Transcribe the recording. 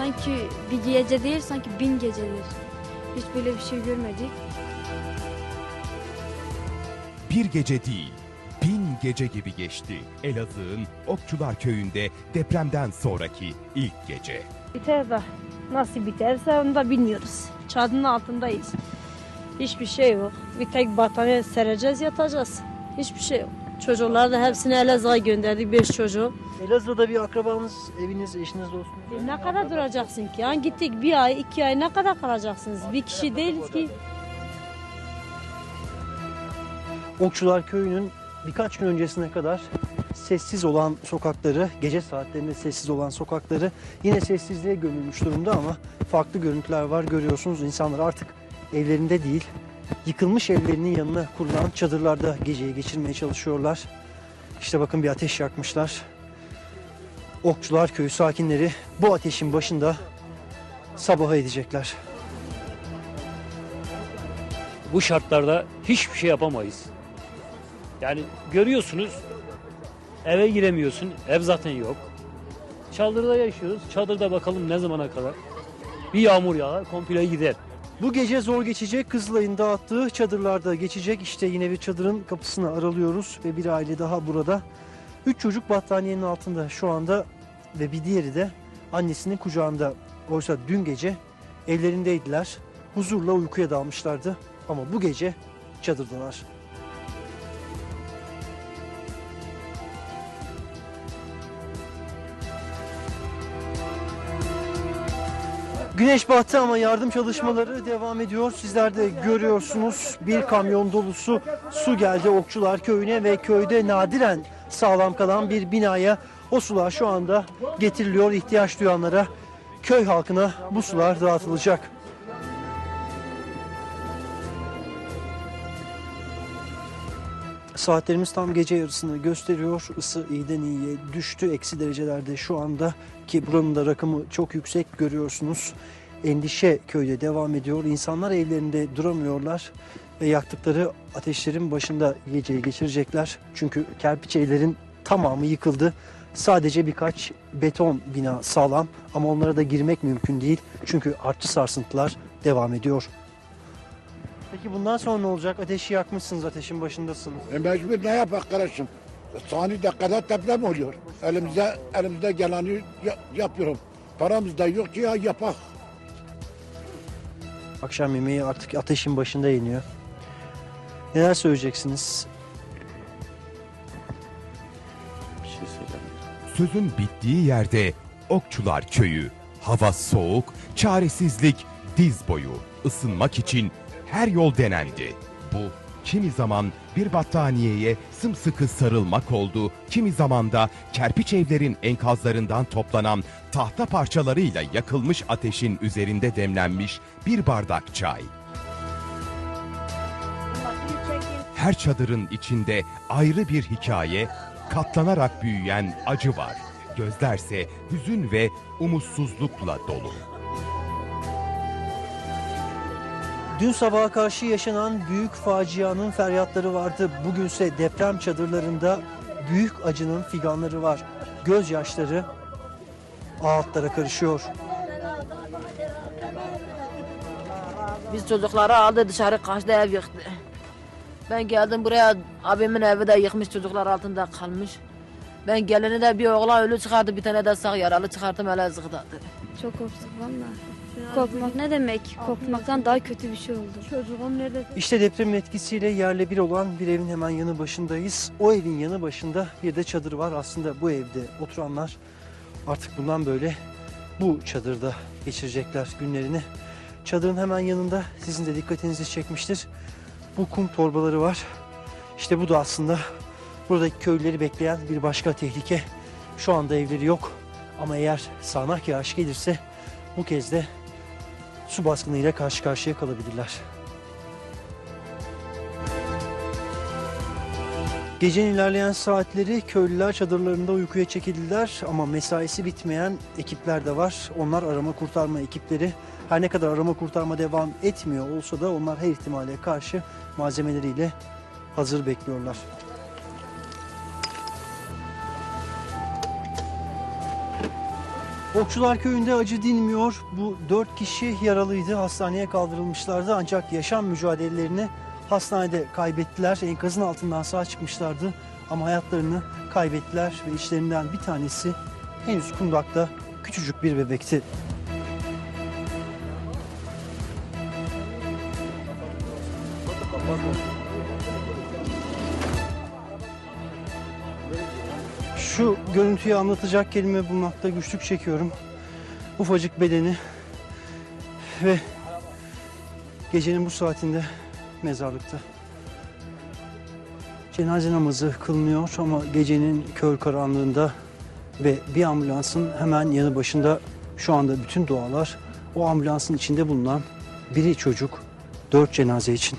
sanki bir gece değil sanki bin gecedir. Hiç böyle bir şey görmedik. Bir gece değil, bin gece gibi geçti. Elazığ'ın Okçular Köyü'nde depremden sonraki ilk gece. Biter de nasıl biterse onu da bilmiyoruz. Çadının altındayız. Hiçbir şey yok. Bir tek battaniye sereceğiz yatacağız. Hiçbir şey yok. Çocuklar da hepsini Elazığ'a gönderdik. Beş çocuğu. Elazığ'da bir akrabanız, eviniz, eşiniz, dostunuz. E ne kadar duracaksın ki? Yani gittik bir ay, iki ay ne kadar kalacaksınız? Bir kişi değiliz ki. Okçular Köyü'nün birkaç gün öncesine kadar sessiz olan sokakları, gece saatlerinde sessiz olan sokakları yine sessizliğe gömülmüş durumda ama farklı görüntüler var. Görüyorsunuz insanlar artık evlerinde değil, yıkılmış evlerinin yanına kurulan çadırlarda geceyi geçirmeye çalışıyorlar. İşte bakın bir ateş yakmışlar. Okçular Köyü sakinleri bu ateşin başında sabaha edecekler. bu şartlarda hiçbir şey yapamayız. Yani görüyorsunuz eve giremiyorsun. Ev zaten yok. Çadırda yaşıyoruz. Çadırda bakalım ne zamana kadar. Bir yağmur yağar komple gider. Bu gece zor geçecek. Kızılay'ın dağıttığı çadırlarda geçecek. İşte yine bir çadırın kapısını aralıyoruz ve bir aile daha burada. Üç çocuk battaniyenin altında şu anda ve bir diğeri de annesinin kucağında. Oysa dün gece evlerindeydiler. Huzurla uykuya dalmışlardı. Ama bu gece çadırdalar. Güneş battı ama yardım çalışmaları devam ediyor. Sizler de görüyorsunuz bir kamyon dolusu su geldi Okçular Köyü'ne ve köyde nadiren sağlam kalan bir binaya o sular şu anda getiriliyor ihtiyaç duyanlara. Köy halkına bu sular dağıtılacak. Saatlerimiz tam gece yarısını gösteriyor. Isı iyiden iyiye düştü. Eksi derecelerde şu anda ki buranın da rakımı çok yüksek görüyorsunuz. Endişe köyde devam ediyor. İnsanlar evlerinde duramıyorlar ve yaktıkları ateşlerin başında geceyi geçirecekler. Çünkü kerpiç evlerin tamamı yıkıldı. Sadece birkaç beton bina sağlam ama onlara da girmek mümkün değil. Çünkü artçı sarsıntılar devam ediyor. Peki bundan sonra ne olacak? Ateşi yakmışsınız, ateşin başındasınız. E mecbur ne yapak kardeşim? Sani dakikada deprem oluyor. Elimizde elimizde geleni ya- yapıyorum. Paramız da yok ki ya yapak. Akşam yemeği artık ateşin başında yeniyor. Neler söyleyeceksiniz? Sözün bittiği yerde Okçular Köyü. Hava soğuk, çaresizlik, diz boyu. Isınmak için her yol denendi. Bu kimi zaman bir battaniyeye sımsıkı sarılmak oldu, kimi zaman da kerpiç evlerin enkazlarından toplanan tahta parçalarıyla yakılmış ateşin üzerinde demlenmiş bir bardak çay. Her çadırın içinde ayrı bir hikaye, katlanarak büyüyen acı var. Gözlerse hüzün ve umutsuzlukla dolu. Dün sabaha karşı yaşanan büyük facianın feryatları vardı. Bugünse deprem çadırlarında büyük acının figanları var. Gözyaşları ağıtlara karışıyor. Biz çocukları aldı dışarı kaçtı ev yıktı. Ben geldim buraya abimin evi de yıkmış çocuklar altında kalmış. Ben geleni de bir oğlan ölü çıkardı bir tane de sağ yaralı çıkarttım Elazığ'dadır. Çok korktuk valla. Korkmak ne demek? Korkmaktan daha kötü bir şey oldu. Çocuğum nerede? İşte depremin etkisiyle yerle bir olan bir evin hemen yanı başındayız. O evin yanı başında bir de çadır var. Aslında bu evde oturanlar artık bundan böyle bu çadırda geçirecekler günlerini. Çadırın hemen yanında sizin de dikkatinizi çekmiştir. Bu kum torbaları var. İşte bu da aslında buradaki köylüleri bekleyen bir başka tehlike. Şu anda evleri yok ama eğer sağanak yağış gelirse bu kez de su baskınıyla karşı karşıya kalabilirler. Gecenin ilerleyen saatleri köylüler çadırlarında uykuya çekildiler ama mesaisi bitmeyen ekipler de var. Onlar arama kurtarma ekipleri. Her ne kadar arama kurtarma devam etmiyor olsa da onlar her ihtimale karşı malzemeleriyle hazır bekliyorlar. Okçular Köyü'nde acı dinmiyor. Bu dört kişi yaralıydı. Hastaneye kaldırılmışlardı ancak yaşam mücadelelerini hastanede kaybettiler. Enkazın altından sağ çıkmışlardı ama hayatlarını kaybettiler ve içlerinden bir tanesi henüz kundakta küçücük bir bebekti. Şu görüntüyü anlatacak kelime bulmakta güçlük çekiyorum. Ufacık bedeni ve gecenin bu saatinde mezarlıkta. Cenaze namazı kılınıyor ama gecenin kör karanlığında ve bir ambulansın hemen yanı başında şu anda bütün dualar o ambulansın içinde bulunan biri çocuk, dört cenaze için